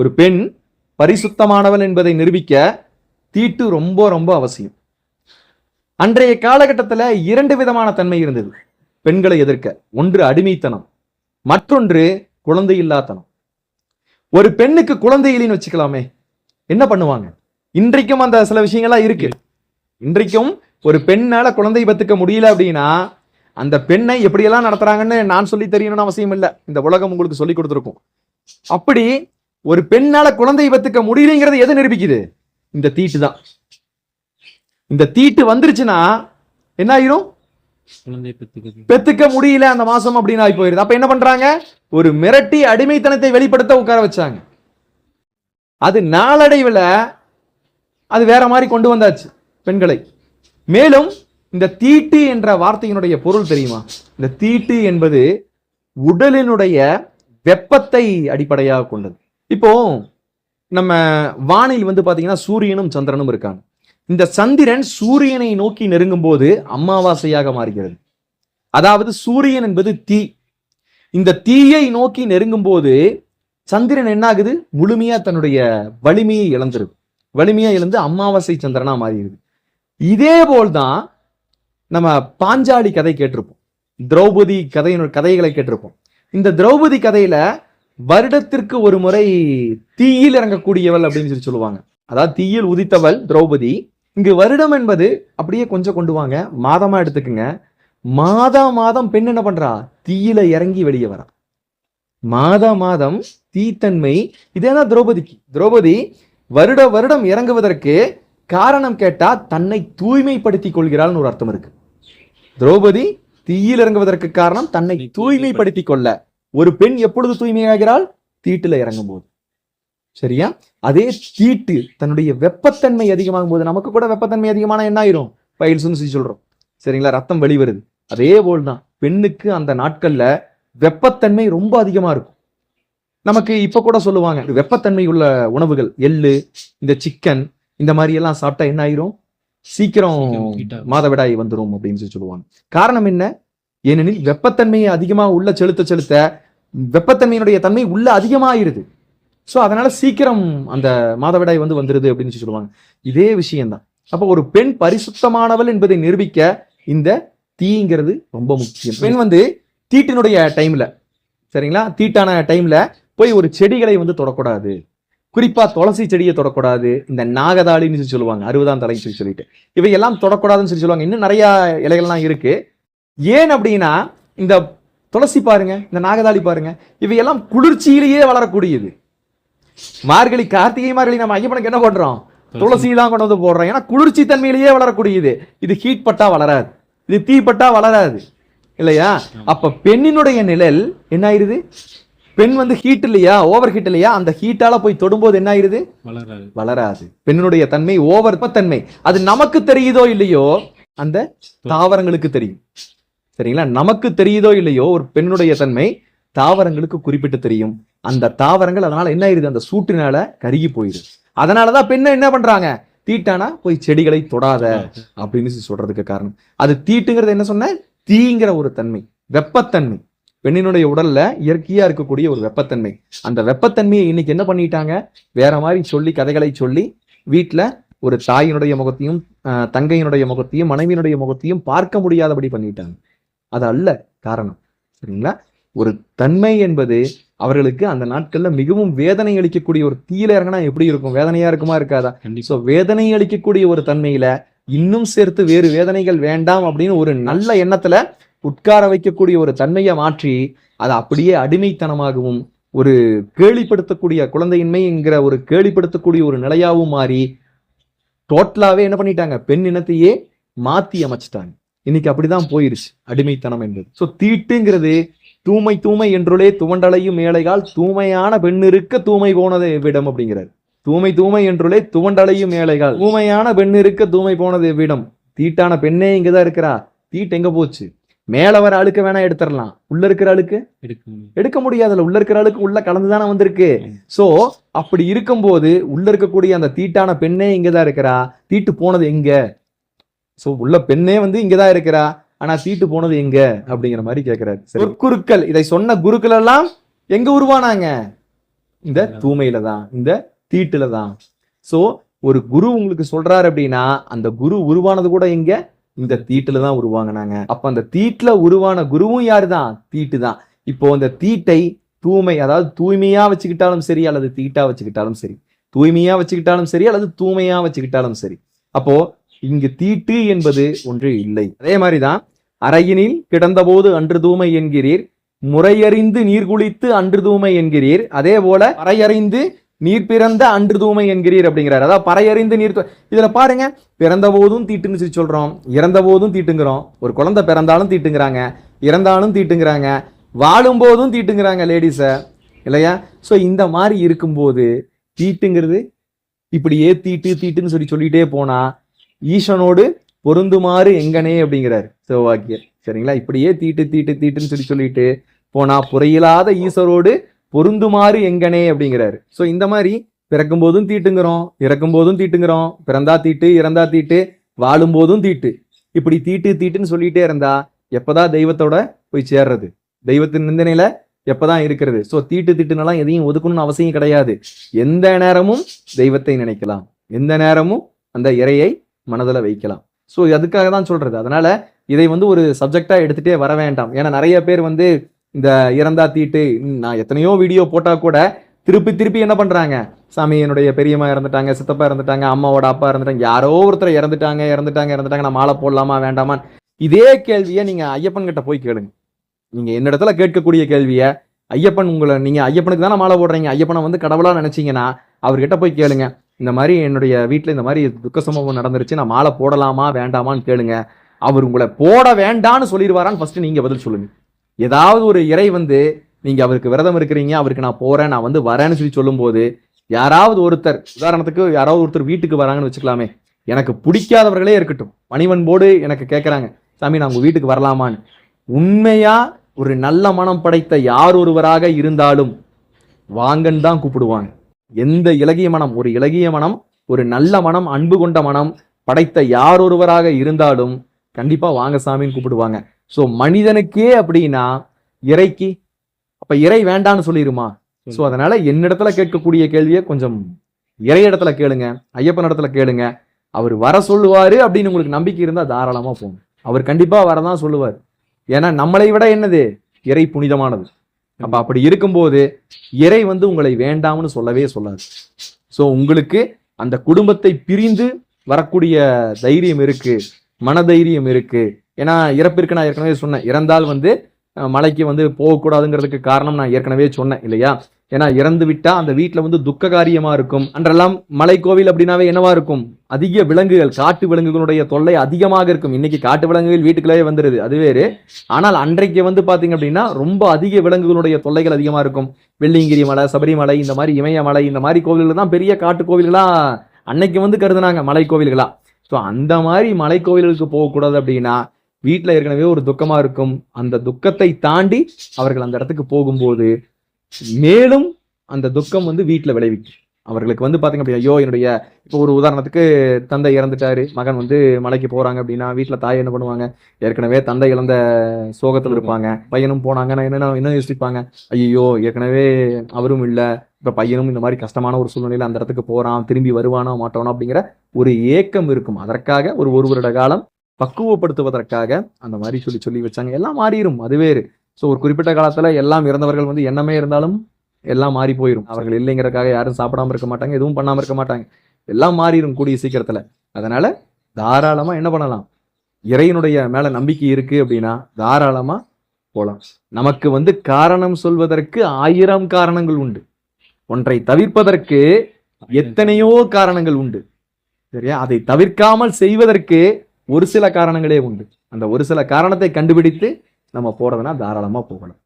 ஒரு பெண் பரிசுத்தமானவள் என்பதை நிரூபிக்க தீட்டு ரொம்ப ரொம்ப அவசியம். அன்றைய காலகட்டத்தில் இரண்டு விதமான தன்மை இருந்தது. பெண்களை எதிர்க்க. ஒன்று அடிமைத்தனம். மற்றொன்று குழந்தை இல்லாத்தனம் ஒரு பெண்ணுக்கு குழந்தை இல்லைன்னு வச்சுக்கலாமே. என்ன பண்ணுவாங்க? இன்றைக்கும் அந்த சில விஷயங்கள்லாம் இருக்கு. இன்றைக்கும் ஒரு பெண்ணால குழந்தை பத்துக்க முடியல அப்படின்னா அந்த பெண்ணை எப்படியெல்லாம் நடத்துறாங்கன்னு நான் சொல்லி தெரியணும்னு அவசியம் இல்லை. இந்த உலகம் உங்களுக்கு சொல்லி கொடுத்துருக்கும். அப்படி ஒரு பெண்ணால குழந்தை பெத்துக்க முடியலைங்கிறது எதை நிரூபிக்குது? இந்த தீட்டு தான். இந்த தீட்டு வந்துருச்சுன்னா என்ன ஆயிரும்? பெத்துக்க முடியல அந்த மாசம் அப்படின்னு ஆகி போயிருது. அப்ப என்ன பண்றாங்க? ஒரு மிரட்டி அடிமைத்தனத்தை வெளிப்படுத்த உட்கார வச்சாங்க. அது நாளடைவில் அது வேற மாதிரி கொண்டு வந்தாச்சு பெண்களை. மேலும் இந்த தீட்டு என்ற வார்த்தையினுடைய பொருள் தெரியுமா? இந்த தீட்டு என்பது உடலினுடைய வெப்பத்தை அடிப்படையாக கொண்டது. இப்போ நம்ம வானில் வந்து பார்த்தீங்கன்னா சூரியனும் சந்திரனும் இருக்காங்க. இந்த சந்திரன் சூரியனை நோக்கி நெருங்கும் போது அமாவாசையாக மாறுகிறது. அதாவது சூரியன் என்பது தீ. இந்த தீயை நோக்கி நெருங்கும் போது சந்திரன் என்ன ஆகுது முழுமையா தன்னுடைய வலிமையை இழந்துருது. வலிமையா இழந்து அமாவாசை சந்திரனா மாறிடுது. இதே போல்தான் நம்ம பாஞ்சாலி கதை கேட்டிருப்போம். திரௌபதி கதையினுடைய கதைகளை கேட்டிருப்போம். இந்த திரௌபதி கதையில வருடத்திற்கு ஒரு முறை தீயில் இறங்கக்கூடியவள் அப்படின்னு சொல்லி சொல்லுவாங்க. அதாவது தீயில் உதித்தவள் திரௌபதி. இங்கு வருடம் என்பது அப்படியே கொஞ்சம் கொண்டு வாங்க மாதமா எடுத்துக்குங்க. மாதா மாதம் பெண் என்ன பண்றா? தீயில இறங்கி வெளியே வரா. மாதா மாதம் தீத்தன்மை இதேதான் திரௌபதிக்கு. திரௌபதி வருட வருடம் இறங்குவதற்கு காரணம் கேட்டா தன்னை தூய்மைப்படுத்திக் கொள்கிறாள்னு ஒரு அர்த்தம் இருக்கு. திரௌபதி தீயில் இறங்குவதற்கு காரணம் தன்னை தூய்மைப்படுத்திக் கொள்ள. ஒரு பெண் எப்பொழுது தூய்மையாகிறாள்? தீட்டுல இறங்கும் போது சரியா? அதே தீட்டு தன்னுடைய வெப்பத்தன்மை அதிகமாகும் போது நமக்கு கூட வெப்பத்தன்மை அதிகமான என்ன ஆயிரும் பயில்ஸ்னு சொல்லி சொல்றோம். சரிங்களா? ரத்தம் வெளிவருது அதே போல் தான் பெண்ணுக்கு அந்த நாட்கள்ல வெப்பத்தன்மை ரொம்ப அதிகமா இருக்கும். நமக்கு இப்ப கூட சொல்லுவாங்க வெப்பத்தன்மை உள்ள உணவுகள். எள்ளு இந்த சிக்கன் இந்த மாதிரி எல்லாம் சாப்பிட்டா என்ன ஆயிரும் சீக்கிரம். மாதவிடாய் வந்துரும். அப்படின்னு சொல்லி சொல்லுவாங்க. காரணம் என்ன? ஏனெனில் வெப்பத்தன்மையை அதிகமாக உள்ள செலுத்த செலுத்த வெப்பத்தன்மையினுடைய தன்மை உள்ள அதிகமாயிருது. ஸோ அதனால சீக்கிரம் அந்த மாதவிடாய் வந்து வந்துருது அப்படின்னு சொல்லி சொல்லுவாங்க. இதே விஷயம்தான். அப்போ ஒரு பெண் பரிசுத்தமானவள் என்பதை நிரூபிக்க இந்த தீங்கிறது ரொம்ப முக்கியம். பெண் வந்து தீட்டினுடைய டைம்ல சரிங்களா? தீட்டான டைம்ல போய் ஒரு செடிகளை வந்து தொடக்கூடாது. குறிப்பா துளசி செடியை தொடக்கூடாது. இந்த நாகதாளின்னு சொல்லி சொல்லுவாங்க. அறுபதாம் தலைன்னு சொல்லி சொல்லிட்டு. இவையெல்லாம் தொடக்கூடாதுன்னு சொல்லி சொல்லுவாங்க. இன்னும் நிறைய இலைகள்லாம் இருக்கு. ஏன் அப்படின்னா இந்த துளசி பாருங்க இந்த நாகதாளி பாருங்க இவையெல்லாம் குளிர்ச்சியிலேயே வளரக்கூடியது. மார்கழி கார்த்திகை மார்கழி நம்ம ஐயப்பனுக்கு என்ன பண்றோம் துளசிலாம் கொண்டு வந்து போடுறோம். ஏன்னா குளிர்ச்சி தன்மையிலேயே வளரக்கூடியது. இது ஹீட் பட்டா வளராது. இது தீ பட்டா வளராது. இல்லையா? அப்ப பெண்ணினுடைய நிழல் என்ன ஆயிருது? பெண் வந்து ஹீட் இல்லையா? ஓவர் ஹீட் இல்லையா? அந்த ஹீட்டால போய் தொடும்போது என்ன ஆயிருது? வளராது. வளராது. பெண்ணினுடைய தன்மை ஓவர் தன்மை அது நமக்கு தெரியுதோ இல்லையோ அந்த தாவரங்களுக்கு தெரியும். சரிங்களா நமக்கு தெரியுதோ இல்லையோ ஒரு பெண்ணுடைய தன்மை தாவரங்களுக்கு குறிப்பிட்டு தெரியும். அந்த தாவரங்கள் அதனால என்ன ஆயிருது? அந்த சூட்டினால கருகி போயிருது. அதனாலதான் பெண்ணை என்ன பண்றாங்க? தீட்டானா போய் செடிகளை தொடாத அப்படின்னு சொல்லி சொல்றதுக்கு காரணம். அது தீட்டுங்கிறது என்ன சொன்ன? தீங்கிற ஒரு தன்மை வெப்பத்தன்மை. பெண்ணினுடைய உடல்ல இயற்கையா இருக்கக்கூடிய ஒரு வெப்பத்தன்மை. அந்த வெப்பத்தன்மையை இன்னைக்கு என்ன பண்ணிட்டாங்க? வேற மாதிரி சொல்லி கதைகளை சொல்லி வீட்டுல ஒரு தாயினுடைய முகத்தையும் தங்கையினுடைய முகத்தையும் மனைவியினுடைய முகத்தையும் பார்க்க முடியாதபடி பண்ணிட்டாங்க. அது அல்ல காரணம். சரிங்களா? ஒரு தன்மை என்பது அவர்களுக்கு அந்த நாட்கள்ல மிகவும் வேதனை அளிக்கக்கூடிய ஒரு தீயில இறங்கினா எப்படி இருக்கும்? வேதனையா இருக்குமா இருக்காதா? ஸோ வேதனை அளிக்கக்கூடிய ஒரு தன்மையில இன்னும் சேர்த்து வேறு வேதனைகள் வேண்டாம் அப்படின்னு ஒரு நல்ல எண்ணத்துல உட்கார வைக்கக்கூடிய ஒரு தன்மையை மாற்றி அதை அப்படியே அடிமைத்தனமாகவும் ஒரு கேலிப்படுத்தக்கூடிய குழந்தையின்மைங்கிற ஒரு கேலிப்படுத்தக்கூடிய ஒரு நிலையாவும் மாறி டோட்டலாவே என்ன பண்ணிட்டாங்க? பெண் இனத்தையே மாத்தி அமைச்சிட்டாங்க. இன்னைக்கு அப்படிதான் போயிருச்சு. அடிமைத்தனம் என்பது. ஸோ தீட்டுங்கிறது தூமை தூமை என்றுளே துவண்டலையும் மேலைகால் தூமையான பெண் இருக்க தூமை போனது எவ்விடம் அப்படிங்கிறார். தூமை தூமை என்றுளே துவண்டலையும் மேலைகால் தூமையான பெண் இருக்க தூமை போனது எவ்விடம்? தீட்டான பெண்ணே இங்கதான் இருக்கிறா. தீட்டு எங்க போச்சு? மேல வர அழுக்க வேணா எடுத்துடலாம். உள்ள இருக்கிற அழுக்கு? எடுக்க முடியாதுல்ல. உள்ள இருக்கிற அழுக்கு உள்ள கலந்துதானே வந்திருக்கு. சோ அப்படி இருக்கும்போது உள்ள இருக்கக்கூடிய அந்த தீட்டான பெண்ணே இங்கதான் இருக்கிறா. தீட்டு போனது எங்க? சோ உள்ள பெண்ணே வந்து இங்கதான் இருக்கிறா. ஆனா தீட்டு போனது எங்க? அப்படிங்கிற மாதிரி கேக்குறாரு. சரி. குருக்கள். இதை சொன்ன குருக்கள் எல்லாம் எங்க உருவானாங்க? இந்த தூய்மையில தான் இந்த தீட்டுல தான் சோ ஒரு குரு உங்களுக்கு சொல்றாரு அப்படின்னா அந்த குரு உருவானது கூட எங்க? இந்த தீட்டுல தான் உருவாங்கினாங்க. அப்ப அந்த தீட்டுல உருவான குருவும் யாரு தான் தீட்டு தான் இப்போ அந்த தீட்டை தூய்மை அதாவது தூய்மையா வச்சுக்கிட்டாலும் சரி அல்லது தீட்டா வச்சுக்கிட்டாலும் சரி. தூய்மையா வச்சுக்கிட்டாலும் சரி அல்லது தூய்மையா வச்சுக்கிட்டாலும் சரி. அப்போ இங்கு தீட்டு என்பது ஒன்று இல்லை. அதே மாதிரிதான் அறையினில் கிடந்தபோது அன்று தூமை என்கிறீர் முறையறிந்து நீர் குளித்து அன்று தூமை என்கிறீர் அதே போல பறையறிந்து நீர் பிறந்த அன்று தூமை என்கிறீர் அப்படிங்கிறார். அதாவது பறையறிந்து நீர் இதுல பாருங்க பிறந்த போதும் தீட்டுன்னு சொல்லி சொல்றோம் இறந்த போதும் தீட்டுங்கிறோம். ஒரு குழந்தை பிறந்தாலும் தீட்டுங்கிறாங்க இறந்தாலும் தீட்டுங்கிறாங்க வாழும் போதும் தீட்டுங்கிறாங்க லேடிஸ இல்லையா? ஸோ இந்த மாதிரி இருக்கும்போது தீட்டுங்கிறது இப்படியே தீட்டு தீட்டுன்னு சொல்லி சொல்லிட்டே போனா ஈசனோடு பொருந்துமாறு எங்கனே அப்படிங்கிறார் சிவவாக்கியர் சரிங்களா? இப்படியே தீட்டு தீட்டு தீட்டுன்னு சொல்லி சொல்லிட்டு போனா புறையில்லாத ஈஸ்வரோடு பொருந்துமாறு எங்கனே அப்படிங்கிறாரு. ஸோ இந்த மாதிரி பிறக்கும் போதும் தீட்டுங்கிறோம் இறக்கும் போதும் தீட்டுங்கிறோம் பிறந்தா தீட்டு இறந்தா தீட்டு வாழும் போதும் தீட்டு. இப்படி தீட்டு தீட்டுன்னு சொல்லிட்டே இருந்தா எப்பதான் தெய்வத்தோட போய் சேர்றது? தெய்வத்தின் நிந்தனையில எப்பதான் இருக்கிறது? ஸோ தீட்டு தீட்டுனெல்லாம் எதையும் ஒதுக்கணும்னு அவசியம் கிடையாது. எந்த நேரமும் தெய்வத்தை நினைக்கலாம். எந்த நேரமும் அந்த இறையை மனதில் வைக்கலாம். ஸோ அதுக்காக தான் சொல்றது. அதனால இதை வந்து ஒரு சப்ஜெக்டா எடுத்துட்டே வர வேண்டாம். ஏன்னா நிறைய பேர் வந்து இந்த இறந்தா தீட்டு ம், நான் எத்தனையோ வீடியோ போட்டா கூட திருப்பி திருப்பி என்ன பண்றாங்க? சாமி என்னுடைய பெரியம்மா இறந்துட்டாங்க சித்தப்பா இறந்துட்டாங்க அம்மாவோட அப்பா இறந்துட்டாங்க யாரோ ஒருத்தர் இறந்துட்டாங்க இறந்துட்டாங்க இறந்துட்டாங்க நான் மாலை போடலாமா வேண்டாமா இதே கேள்வியை நீங்க ஐயப்பன் கிட்ட போய் கேளுங்க. நீங்க என்னிடத்துல கேட்கக்கூடிய கேள்வியை ஐயப்பன் உங்களை நீங்க ஐயப்பனுக்கு தானே மாலை போடுறீங்க? ஐயப்பனை வந்து கடவுளா நினைச்சீங்கன்னா அவர்கிட்ட போய் கேளுங்க. இந்த மாதிரி என்னுடைய வீட்டில் இந்த மாதிரி துக்க சம்பவம் நடந்துருச்சு நான் மாலை போடலாமா வேண்டாமான்னு கேளுங்க. அவர் உங்களை போட வேண்டான்னு சொல்லிடுவாரான்னு ஃபர்ஸ்ட் நீங்கள் பதில் சொல்லுங்க. ஏதாவது ஒரு இறை வந்து நீங்கள் அவருக்கு விரதம் இருக்கிறீங்க அவருக்கு நான் போகிறேன் நான் வந்து வரேன்னு சொல்லி சொல்லும்போது யாராவது ஒருத்தர் உதாரணத்துக்கு யாராவது ஒருத்தர் வீட்டுக்கு வராங்கன்னு வச்சுக்கலாமே. எனக்கு பிடிக்காதவர்களே இருக்கட்டும். பணிவன்போடு எனக்கு கேட்குறாங்க சாமி நான் உங்கள் வீட்டுக்கு வரலாமான்னு. உண்மையாக ஒரு நல்ல மனம் படைத்த யார் ஒருவராக இருந்தாலும் வாங்கன்னு தான் கூப்பிடுவாங்க. எந்த இலகிய மனம்? ஒரு இலகிய மனம் ஒரு நல்ல மனம் அன்பு கொண்ட மனம் படைத்த யார் ஒருவராக இருந்தாலும் கண்டிப்பா வாங்க சாமின்னு கூப்பிடுவாங்க. சோ மனிதனுக்கே அப்படின்னா இறைக்கு அப்ப இறை வேண்டான்னு சொல்லிருமா? சோ அதனால என்னிடத்துல கேட்கக்கூடிய கேள்வியை கொஞ்சம் இறை இடத்துல கேளுங்க ஐயப்பன் இடத்துல கேளுங்க. அவர் வர சொல்லுவாரு அப்படின்னு உங்களுக்கு நம்பிக்கை இருந்தா தாராளமா போங்க. அவர் கண்டிப்பா வரதான் சொல்லுவார். ஏன்னா நம்மளை விட என்னது? இறை புனிதமானது. அப்ப அப்படி இருக்கும்போது இறை வந்து உங்களை வேண்டாம்னு சொல்லவே சொல்லாது. ஸோ உங்களுக்கு அந்த குடும்பத்தை பிரிந்து வரக்கூடிய தைரியம் இருக்கு மனதைரியம் இருக்கு. ஏன்னா இறப்பிற்கு நான் ஏற்கனவே சொன்னேன் இறந்தால் வந்து மலைக்கு வந்து போகக்கூடாதுங்கிறதுக்கு காரணம் நான் ஏற்கனவே சொன்னேன் இல்லையா? ஏன்னா இறந்து விட்டா அந்த வீட்டில் வந்து துக்க காரியமா இருக்கும். அன்றெல்லாம் மலை கோவில் அப்படின்னாவே என்னவா இருக்கும்? அதிக விலங்குகள் காட்டு விலங்குகளுடைய தொல்லை அதிகமாக இருக்கும். இன்னைக்கு காட்டு விலங்குகள் வீட்டுக்குள்ளே வந்துருது அது வேறு. ஆனால் அன்றைக்கு வந்து பார்த்தீங்க அப்படின்னா ரொம்ப அதிக விலங்குகளுடைய தொல்லைகள் அதிகமாக இருக்கும். வெள்ளியங்கிரி மலை சபரிமலை இந்த மாதிரி இமயமலை இந்த மாதிரி கோவில்கள் தான் பெரிய காட்டு கோவில்களாக அன்னைக்கு வந்து கருதுனாங்க மலை கோவில்களா ஸோ அந்த மாதிரி மலை கோவில்களுக்கு போகக்கூடாது அப்படின்னா வீட்டில் ஏற்கனவே ஒரு துக்கமா இருக்கும். அந்த துக்கத்தை தாண்டி அவர்கள் அந்த இடத்துக்கு போகும்போது மேலும் அந்த துக்கம் வந்து வீட்டில் விளைவிக்கும். அவர்களுக்கு வந்து பாத்தீங்க அப்படின்னா ஐயோ என்னுடைய இப்போ ஒரு உதாரணத்துக்கு தந்தை இறந்துட்டாரு. மகன் வந்து மலைக்கு போறாங்க அப்படின்னா வீட்டில் தாய் என்ன பண்ணுவாங்க? ஏற்கனவே தந்தை இழந்த சோகத்தில் இருப்பாங்க. பையனும் போனாங்கன்னா என்ன என்ன யோசிப்பாங்க? ஐயோ ஏற்கனவே அவரும் இல்லை. இப்போ பையனும் இந்த மாதிரி கஷ்டமான ஒரு சூழ்நிலையில அந்த இடத்துக்கு போறான். திரும்பி வருவானோ மாட்டானோ அப்படிங்கிற ஒரு ஏக்கம் இருக்கும். அதற்காக ஒரு ஒரு வருட காலம் பக்குவப்படுத்துவதற்காக அந்த மாதிரி சொல்லி சொல்லி வச்சாங்க. எல்லாம் மாறிடும் அது வேறு. ஸோ ஒரு குறிப்பிட்ட காலத்தில் எல்லாம் இறந்தவர்கள் வந்து என்னமே இருந்தாலும் எல்லாம் மாறி போயிடும் அவர்கள் இல்லைங்கிறதுக்காக யாரும் சாப்பிடாம இருக்க மாட்டாங்க எதுவும் பண்ணாமல் இருக்க மாட்டாங்க. எல்லாம் மாறிடும் கூடிய சீக்கிரத்தில். அதனால தாராளமாக என்ன பண்ணலாம்? இறைவனுடைய மேலே நம்பிக்கை இருக்கு அப்படின்னா தாராளமாக போகலாம் நமக்கு வந்து காரணம் சொல்வதற்கு ஆயிரம் காரணங்கள் உண்டு. ஒன்றை தவிர்ப்பதற்கு எத்தனையோ காரணங்கள் உண்டு. சரியா? அதை தவிர்க்காமல் செய்வதற்கு ஒரு சில காரணங்களே உண்டு. அந்த ஒரு சில காரணத்தை கண்டுபிடித்து நம்ம போறதுனா தாராளமா போகலாம்